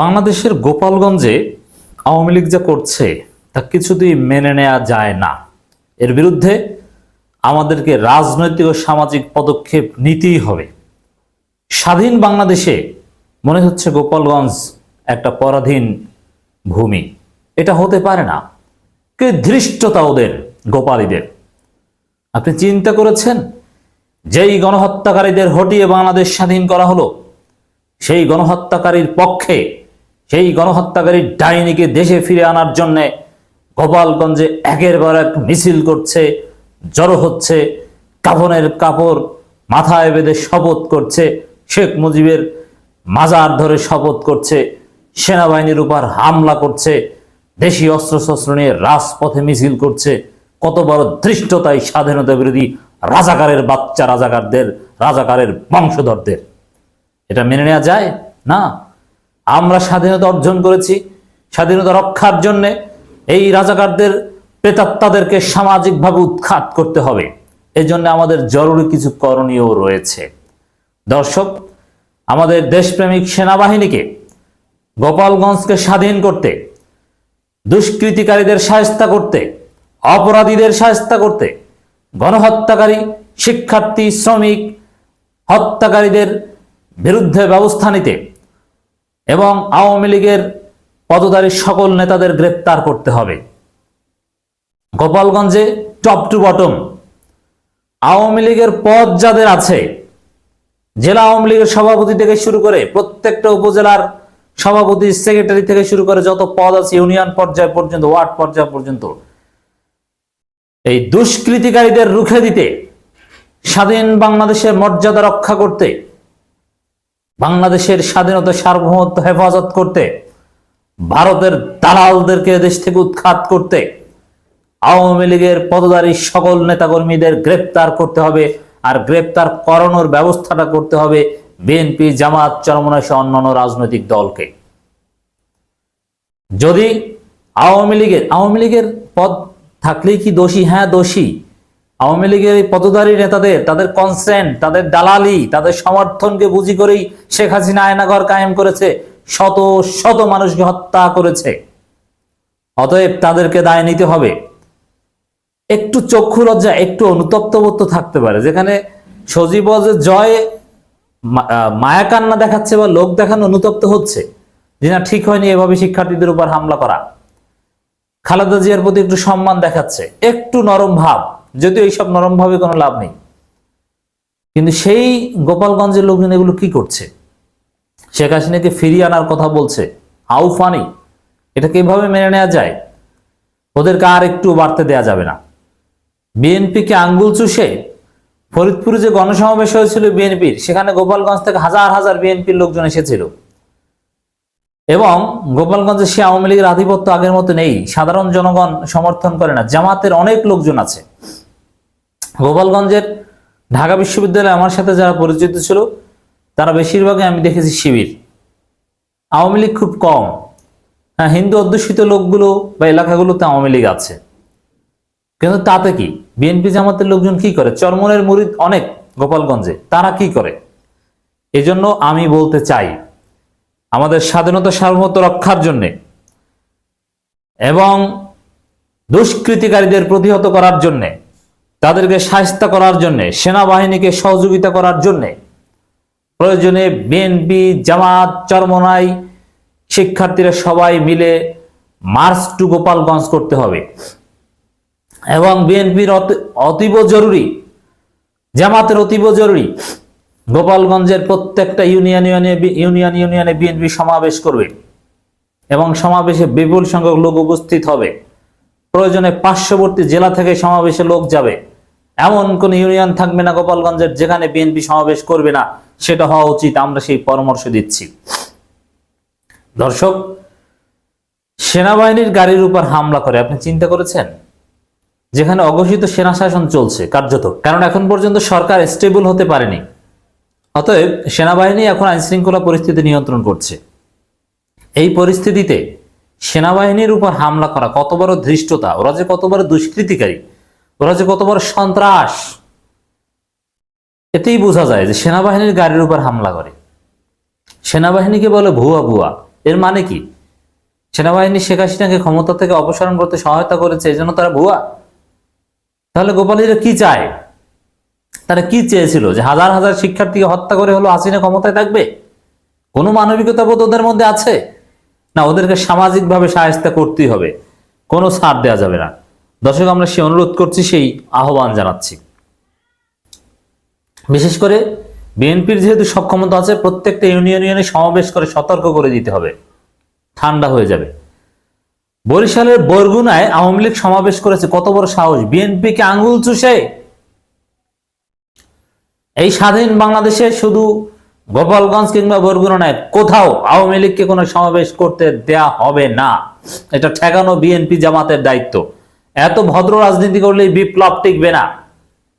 বাংলাদেশের গোপালগঞ্জে আওয়ামী লীগ যা করছে, তা কিছুতেই মেনে নেওয়া যায় না। এর বিরুদ্ধে আমাদেরকে রাজনৈতিক ও সামাজিক পদক্ষেপ নিতেই হবে। স্বাধীন বাংলাদেশে মনে হচ্ছে গোপালগঞ্জ একটা পরাধীন ভূমি। এটা হতে পারে না। কে ধৃষ্টতা ওদের গোপালীদের? আপনি চিন্তা করেছেন? যেই গণহত্যাকারীদের হটিয়ে বাংলাদেশ স্বাধীন করা হলো, সেই গণহত্যাকারীর পক্ষে সেই গণহত্যাকারীর ডাইনিকে দেশে ফিরে আনার জন্যে গোপালগঞ্জে একের পর এক মিছিল করছে, জড়ো হচ্ছে, কাফনের কাপড় মাথায় বেঁধে শপথ করছে, শেখ মুজিবের মাজার ধরে শপথ করছে, সেনাবাহিনীর উপর হামলা করছে, দেশি অস্ত্রশস্ত্র নিয়ে রাজপথে মিছিল করছে, কত বড় ধৃষ্টতাই স্বাধীনতা বিরোধী রাজাকারের বাচ্চা রাজাকারদের, রাজাকারের বংশধরদের। এটা মেনে নেওয়া যায়? না। আমরা স্বাধীনতা অর্জন করেছি, স্বাধীনতা রক্ষার জন্যে এই রাজাকারদের প্রেতাত্মাদেরকে সামাজিকভাবে উৎখাত করতে হবে। এই জন্য আমাদের জরুরি কিছু করণীয় রয়েছে। দর্শক, আমাদের দেশপ্রেমিক সেনাবাহিনীকে গোপালগঞ্জকে স্বাধীন করতে, দুষ্কৃতিকারীদের সায়স্তা করতে, অপরাধীদের সায়স্তা করতে, গণহত্যাকারী, শিক্ষার্থী, শ্রমিক, হত্যাকারীদের বিরুদ্ধে ব্যবস্থা নিতে এবং আওয়ামী লীগের পদধারী সকল নেতাদের গ্রেপ্তার করতে হবে। গোপালগঞ্জে টপ টু বটম। আওয়ামী লীগের পদ যাদের আছে, জেলা আওয়ামী লীগের সভাপতি থেকে শুরু করে প্রত্যেকটা উপজেলার সভাপতি, সেক্রেটারি থেকে শুরু করে যত পদ আছে, ইউনিয়ন পর্যায় পর্যন্ত, ওয়ার্ড পর্যায় পর্যন্ত, এই দুষ্কৃতিকারীদের রুখে দিতে, স্বাধীন বাংলাদেশের মর্যাদা রক্ষা করতে বাংলাদেশের স্বাধীনতা সার্বভৌমত্ব হেফাজত করতে, ভারতের দালালদেরকে দেশ থেকে উৎখাত করতে, আওয়ামী লীগের পদধারী সকল নেতাকর্মীদের গ্রেপ্তার করতে হবে আর গ্রেপ্তার করানোর ব্যবস্থাটা করতে হবে বিএনপি, জামাত চরমনায় সহ অন্যান্য রাজনৈতিক দলকে। যদি আওয়ামী লীগের আওয়ামী লীগের পদ থাকলেই কি দোষী? হ্যাঁ দোষী। আওয়ামী লীগের এই পদধারী নেতাদের, তাদের কনসেন্ট তাদের দালালি, তাদের সমর্থনকে বুঝি করেই শেখ হাসিনা আয়নাঘর কায়েম করেছে। শত শত মানুষকে হত্যা করেছে। অতএব তাদেরকে দায় নিতে হবে। একটু চক্ষু লজ্জা, একটু অনুতপ্ত বোধ থাকতে পারে। যেখানে সজীব জয় মায়া কান্না দেখাচ্ছে বা লোক দেখানো অনুতপ্ত হচ্ছে, যে না, ঠিক হয়নি এভাবে শিক্ষার্থীদের উপর হামলা করা। খালেদা জিয়ার প্রতি একটু সম্মান দেখাচ্ছে। একটু নরম ভাব। যদিও এইসব নরম ভাবে কোনো লাভ নেই। কিন্তু সেই গোপালগঞ্জের লোকজন এগুলো কি করছে? শেখ হাসিনাকে ফিরিয়ে আনার কথা বলছে। হাউ ফানি এটাকে এভাবে মেনে নেওয়া যায়? ওদেরকে আর একটু বাড়তে দেয়া যাবে না। বিএনপিকে আঙ্গুল চুষে ফরিদপুরে যে গণসমাবেশ হয়েছিল বিএনপির, সেখানে গোপালগঞ্জ থেকে হাজার হাজার বিএনপির লোকজন এসেছিল। এবং গোপালগঞ্জে সে আওয়ামী লীগের আধিপত্য আগের মতো নেই। সাধারণ জনগণ সমর্থন করে না। জামাতের অনেক লোকজন আছে। গোপালগঞ্জের ঢাকা বিশ্ববিদ্যালয়ে আমার সাথে যারা পরিচিত ছিল, তারা বেশিরভাগই আমি দেখেছি শিবির। আওয়ামী লীগ খুব কম। হ্যাঁ হিন্দু অধ্যুষিত লোকগুলো বা এলাকাগুলোতে আওয়ামী লীগ আছে। কিন্তু তাতে কি? বিএনপি জামাতের লোকজন কি করে? চরমনের মুরিদ অনেক গোপালগঞ্জে। তারা কি করে? এজন্য আমি বলতে চাই, আমাদের স্বাধীনতা সার্বভৌমত্ব রক্ষার জন্যে এবং দুষ্কৃতিকারীদের প্রতিহত করার জন্যে তাদেরকে সাহিস্তা করার জন্যে, সেনাবাহিনীকে সহযোগিতা করার জন্যে প্রয়োজনে বিএনপি জামাত, চরমনাই শিক্ষার্থীরা সবাই মিলে মার্চ টু গোপালগঞ্জ করতে হবে। এবং বিএনপির অতীব জরুরি, জামাতের অতীব জরুরি, গোপালগঞ্জের প্রত্যেকটা ইউনিয়ন ইউনিয়নে ইউনিয়ন ইউনিয়নে বিএনপি সমাবেশ করবে এবং সমাবেশে বিপুল সংখ্যক লোক উপস্থিত হবে। প্রয়োজনে পার্শ্ববর্তী জেলা থেকে সমাবেশে লোক যাবে। এমন কোন ইউনিয়ন থাকবে না গোপালগঞ্জের যেখানে বিএনপি সমাবেশ করবে না, সেটা হওয়া উচিত, আমরা সেই পরামর্শ দিচ্ছি। দর্শক, সেনাবাহিনীর গাড়ির উপর হামলা করে, আপনি চিন্তা করেছেন? যেখানে অঘোষিত সেনা শাসন চলছে, কার্যত। কারণ এখন পর্যন্ত সরকার স্টেবল হতে পারেনি। অতএব সেনাবাহিনী এখন আইন শৃঙ্খলা পরিস্থিতি নিয়ন্ত্রণ করছে। এই পরিস্থিতিতে সেনাবাহিনীর উপর হামলা করা কত বড় ধৃষ্টতা, ওরা যে কত বড় দুষ্কৃতিকারী। ওরা যে কত বড় সন্ত্রাস, এতেই বোঝা যায় যে সেনাবাহিনীর গাড়ির উপর হামলা করে। সেনাবাহিনীকে বলে ভুয়া ভুয়া। এর মানে কি? সেনাবাহিনী শেখ হাসিনাকে ক্ষমতা থেকে অপসারণ করতে সহায়তা করেছে এই জন্য তারা ভুয়া। তাহলে গোপালীরা কি চায়? তারা কি চেয়েছিল যে হাজার হাজার শিক্ষার্থীকে হত্যা করে হলো হাসিনা ক্ষমতায় থাকবে? কোনো মানবিকতা বোধ ওদের মধ্যে আছে? না, ওদেরকে সামাজিকভাবে সাহায্য করতেই হবে। কোনো ছাড় দেওয়া যাবে না। দর্শক, আমরা সে অনুরোধ করছি, সেই আহ্বান জানাচ্ছি। বিশেষ করে বিএনপির যেহেতু সক্ষমতা আছে, প্রত্যেকটা ইউনিয়ন ইউনিয়নে সমাবেশ করে সতর্ক করে দিতে হবে। ঠান্ডা হয়ে যাবে। বরিশালের বরগুনায় আওয়ামী লীগ সমাবেশ করেছে, কত বড় সাহস। বিএনপিকে আঙ্গুল চুষে? এই স্বাধীন বাংলাদেশে শুধু গোপালগঞ্জ কিংবা বরগুনা নয়, কোথাও আওয়ামী লীগকে কোনো সমাবেশ করতে দেয়া হবে না। এটা ঠেকানো বিএনপি জামাতের দায়িত্ব। এত ভদ্র রাজনীতি করলে বিপ্লব টিকবে না।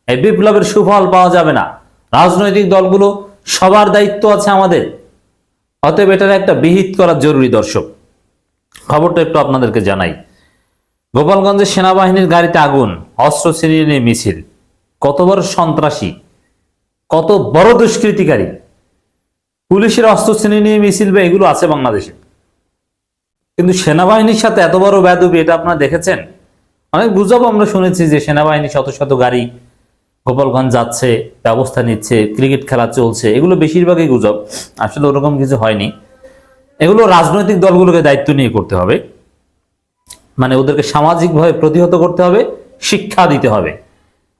এই বিপ্লবের সুফল পাওয়া যাবে না। রাজনৈতিক দলগুলো সবার দায়িত্ব আছে আমাদের। অতএব এটার একটা বিহিত করা জরুরি দর্শক। খবরটা একটু আপনাদেরকে জানাই। গোপালগঞ্জের সেনাবাহিনীর গাড়িতে আগুন, অস্ত্র ছিনিয়ে নিয়ে মিছিল। কত বড় সন্ত্রাসী, কত বড় দুষ্কৃতিকারী। পুলিশের অস্ত্র ছিনিয়ে নিয়ে মিছিল বা এগুলো আছে বাংলাদেশে। কিন্তু সেনাবাহিনীর সাথে এত বড় ব্যাধবি এটা আপনারা দেখেছেন? অনেক গুজব আমরা শুনেছি যে সেনাবাহিনী শত শত গাড়ি গোপালগঞ্জ যাচ্ছে, ব্যবস্থা নিচ্ছে, ক্রিকেট খেলা চলছে। এগুলো বেশিরভাগই গুজব। আসলে ওরকম কিছু হয়নি। এগুলো রাজনৈতিক দলগুলোকে দায়িত্ব নিয়ে করতে হবে। মানে ওদেরকে সামাজিকভাবে প্রতিহত করতে হবে, শিক্ষা দিতে হবে।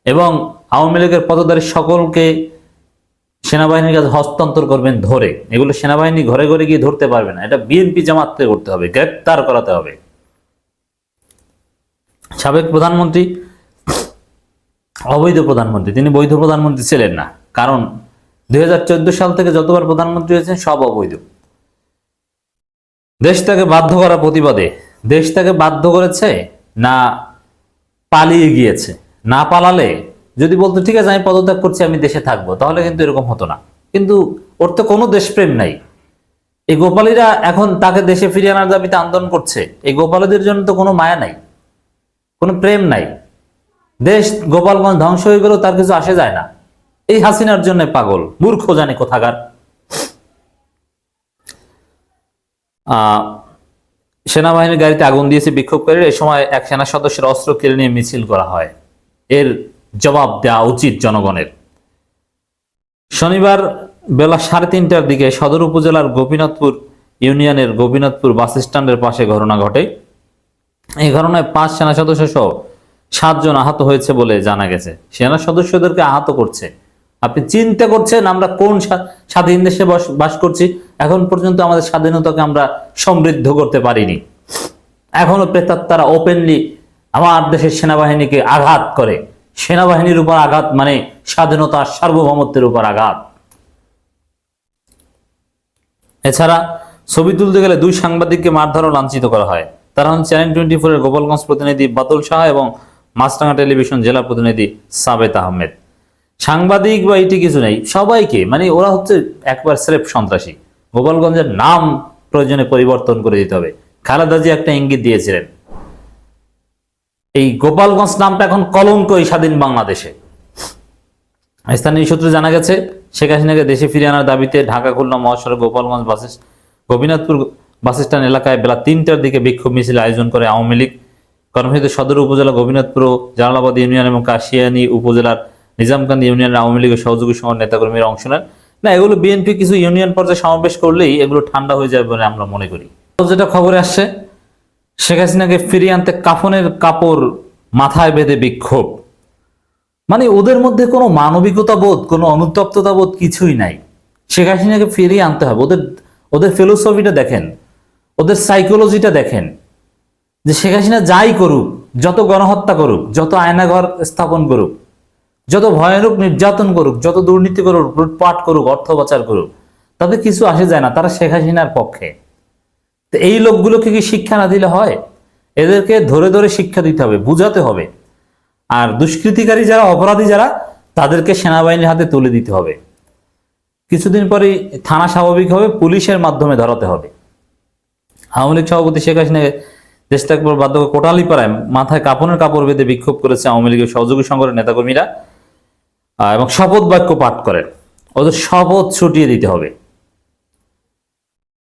এবং আওয়ামী লীগের পদধারী সকলকে সেনাবাহিনীর কাছে হস্তান্তর করবেন ধরে। এগুলো সেনাবাহিনী ঘরে ঘরে গিয়ে ধরতে পারবে না। এটা বিএনপি জামাতকে করতে হবে, গ্রেপ্তার করাতে হবে। সাবেক প্রধানমন্ত্রী, অবৈধ প্রধানমন্ত্রী, তিনি বৈধ প্রধানমন্ত্রী ছিলেন না। কারণ দুই হাজার চোদ্দ সাল থেকে যতবার প্রধানমন্ত্রী হয়েছেন, সব অবৈধ। দেশ তাকে বাধ্য করা প্রতিবাদে, দেশ তাকে বাধ্য করেছে না পালিয়ে গিয়েছে। না পালালে, যদি বলতো, ঠিক আছে, আমি পদত্যাগ করছি, আমি দেশে থাকব তাহলে কিন্তু এরকম হতো না। কিন্তু ওর তো কোনো দেশপ্রেম নাই। এই গোপালীরা এখন তাকে দেশে ফিরিয়ে আনার দাবিতে আন্দোলন করছে। এই গোপালীদের জন্য তো কোনো মায়া নাই। কোনো প্রেম নাই। দেশ গোপালগঞ্জ ধ্বংস হয়ে গেলেও তার কিছু আসে যায় না। এই হাসিনার জন্য পাগল, মূর্খ জানে কোথাকার। সেনাবাহিনীর গাড়িতে আগুন দিয়েছে বিক্ষোভকারীরা এই সময় এক সেনা সদস্যের অস্ত্র কেড়ে নিয়ে মিছিল করা হয়। এর জবাব দেওয়া উচিত জনগণের। শনিবার বেলা সাড়ে তিনটার দিকে সদর উপজেলার গোপীনাথপুর ইউনিয়নের গোপীনাথপুর বাস স্ট্যান্ডের পাশে ঘটনা ঘটে। এই ঘটনায় পাঁচ সেনা সদস্য সহ সাতজন আহত হয়েছে বলে জানা গেছে। সেনা সদস্যদেরকে আহত করছে। আপনি চিন্তা করছেন আমরা কোন স্বাধীন দেশে বাস করছি? এখন পর্যন্ত আমাদের স্বাধীনতাকে আমরা সমৃদ্ধ করতে পারিনি। এখনও প্রেতাত্মারা ওপেনলি আমার দেশের সেনাবাহিনীকে আঘাত করে। সেনাবাহিনীর উপর আঘাত মানে স্বাধীনতা সার্বভৌমত্বের উপর আঘাত। এছাড়া ছবি তুলতে গেলে দুই সাংবাদিককে মারধর ও লাঞ্ছিত করা হয়। তারা হন চ্যানেল টোয়েন্টি ফোরের গোপালগঞ্জ প্রতিনিধি বাতুল শাহ এবং মাছরাঙ্গা টেলিভিশন জেলা প্রতিনিধি সাবেত আহমেদ। সাংবাদিক বা এটি কিছু নেই, সবাইকে মানে ওরা হচ্ছে একবার স্রেফ সন্ত্রাসী। গোপালগঞ্জের নাম প্রয়োজনে পরিবর্তন করে দিতে হবে। খালেদা জি একটা ইঙ্গিত দিয়েছিলেন। এই গোপালগঞ্জ নামটা এখন কলঙ্ক এই স্বাধীন বাংলাদেশে। স্থানীয় সূত্রে জানা গেছে, শেখ হাসিনাকে দেশে ফিরিয়ে আনার দাবিতে ঢাকা খুলনা মহাসড়ক গোপালগঞ্জ বাসে গোপীনাথপুর বাস স্ট্যান্ড এলাকায় বেলা তিনটার দিকে বিক্ষোভ মিছিল আয়োজন করে আওয়ামী লীগ। কর্মসূচিতে সদর উপজেলা গোপীনাথপুর জালালাবাদ ইউনিয়ন এবং কাশিয়ানী উপজেলার নিজামকান্দি ইউনিয়নের আওয়ামী লীগের সহযোগী সংঘ নেতাকর্মীরা অংশ নেন। না, এগুলো বিএনপি কিছু ইউনিয়ন পর্যায়ে সমাবেশ করলেই এগুলো ঠান্ডা হয়ে যাবে বলে আমরা মনে করি। যেটা খবরে আসছে, শেখ হাসিনাকে ফিরিয়ে আনতে কাফনের কাপড় মাথায় বেঁধে বিক্ষোভ। মানে ওদের মধ্যে কোনো মানবিকতা বোধ, কোনো অনুতপ্ততা বোধ কিছুই নাই। শেখ হাসিনাকে ফিরিয়ে আনতে হবে। ওদের ওদের ফিলোসফিটা দেখেন। ওদের সাইকোলজিটা দেখেন যে শেখ হাসিনা যাই করুক, যত গণহত্যা করুক, যত আয়নাঘর স্থাপন করুক, যত ভয়ানক নির্যাতন করুক, যত দুর্নীতি করুক, লুটপাট করুক, অর্থ পাচার করুক তাদের কিছু আসে যায় না, তারা শেখ হাসিনার পক্ষে। তো এই লোকগুলোকে কি শিক্ষা না দিলে হয়? এদেরকে ধরে ধরে শিক্ষা দিতে হবে, বুঝাতে হবে। আর দুষ্কৃতিকারী যারা, অপরাধী যারা, তাদেরকে সেনাবাহিনীর হাতে তুলে দিতে হবে। কিছুদিন পরেই থানা স্বাভাবিক হবে পুলিশের মাধ্যমে ধরাতে হবে। আওয়ামী লীগ সভাপতি শেখ হাসিনাকে দেশ ত্যাগ করে বাধ্য কোটালীপাড়ায় মাথায় কাপড়ের কাপড় বেঁধে বিক্ষোভ করেছে আওয়ামী লীগের সহযোগী সংগঠনের নেতাকর্মীরা এবং শপথ বাক্য পাঠ করেন। ওদের শপথ ছুটিয়ে দিতে হবে।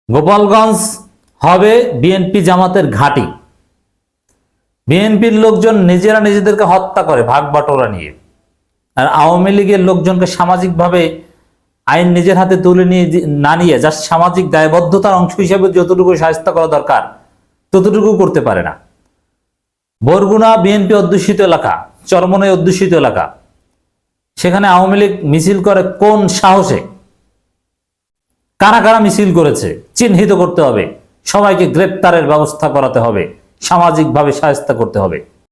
গোপালগঞ্জ হবে বিএনপি জামাতের ঘাঁটি। বিএনপির লোকজন নিজেরা নিজেদেরকে হত্যা করে, ভাগ বাটোরা নিয়ে। আর আওয়ামী লীগের লোকজনকে সামাজিকভাবে আইন নিজের হাতে তুলে নিয়ে না নিয়ে যা সামাজিক দায়বদ্ধতার অংশ হিসেবে যতটুকু সাহায্য করা দরকার, ততটুকু করতে পারে না। বরগুনা বিএনপি অধ্যুষিত এলাকা চরমনে অধ্যুষিত এলাকা। সেখানে আওয়ামী লীগ মিছিল করে কোন সাহসে? কারা কারা মিছিল করেছে? চিহ্নিত করতে হবে। সবাইকে গ্রেপ্তারের ব্যবস্থা করাতে হবে। সামাজিকভাবে সাহায্য করতে হবে।